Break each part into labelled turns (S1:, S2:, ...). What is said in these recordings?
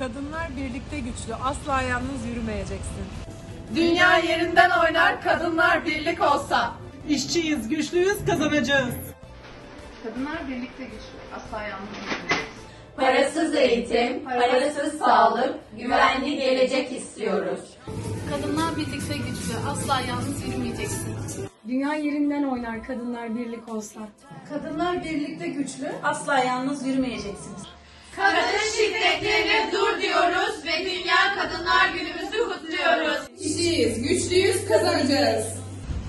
S1: Kadınlar birlikte güçlü, asla yalnız yürümeyeceksin.
S2: Dünya yerinden oynar kadınlar birlik olsa.
S3: İşçiyiz, güçlüyüz, kazanacağız.
S2: Kadınlar birlikte güçlü. Asla yalnız yürümeyiz.
S4: Parasız eğitim, parasız sağlık, güvenli gelecek istiyoruz.
S5: Kadınlar birlikte güçlü, asla yalnız yürümeyeceksin.
S6: Dünya yerinden oynar kadınlar birlik olsa.
S2: Kadınlar birlikte güçlü.
S3: Asla yalnız yürümeyeceksiniz.
S4: Kadın şiddetlerine dur diyoruz ve Dünya Kadınlar Günümüzü kutluyoruz.
S2: İşçiyiz, güçlüyüz, kazanacağız.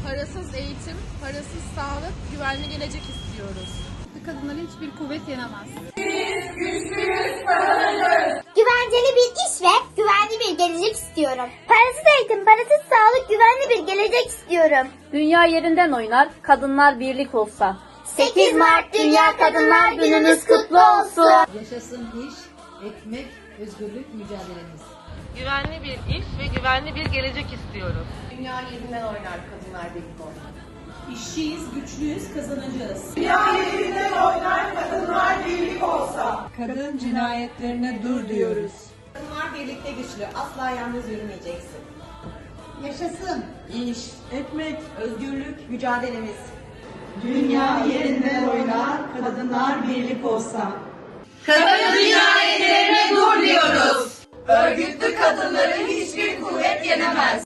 S5: Parasız eğitim, parasız sağlık, güvenli gelecek istiyoruz. Kadınları hiçbir kuvvet yenemez.
S7: Güvenceli bir iş ve güvenli bir gelecek istiyorum. Parasız eğitim, parasız sağlık, güvenli bir gelecek istiyorum.
S8: Dünya yerinden oynar, kadınlar birlik olsa.
S7: 8 Mart Dünya Kadınlar Günümüz kutlu olsun.
S9: Yaşasın iş, ekmek, özgürlük mücadelemiz.
S10: Güvenli bir iş ve güvenli bir gelecek istiyoruz.
S2: Dünya yerinden oynar kadınlar birlik olsa.
S3: İşçiyiz, güçlüyüz, kazanacağız.
S1: Kadın cinayetlerine dur diyoruz.
S3: Kadınlar birlikte güçlü, asla yalnız yürümeyeceksin.
S9: Yaşasın.
S3: İş, ekmek, özgürlük, mücadelemiz. Dünya yerinden oynar, kadınlar birlik olsa.
S4: Kadın cinayetlerine dur diyoruz. Örgütlü kadınları hiçbir kuvvet yenemez.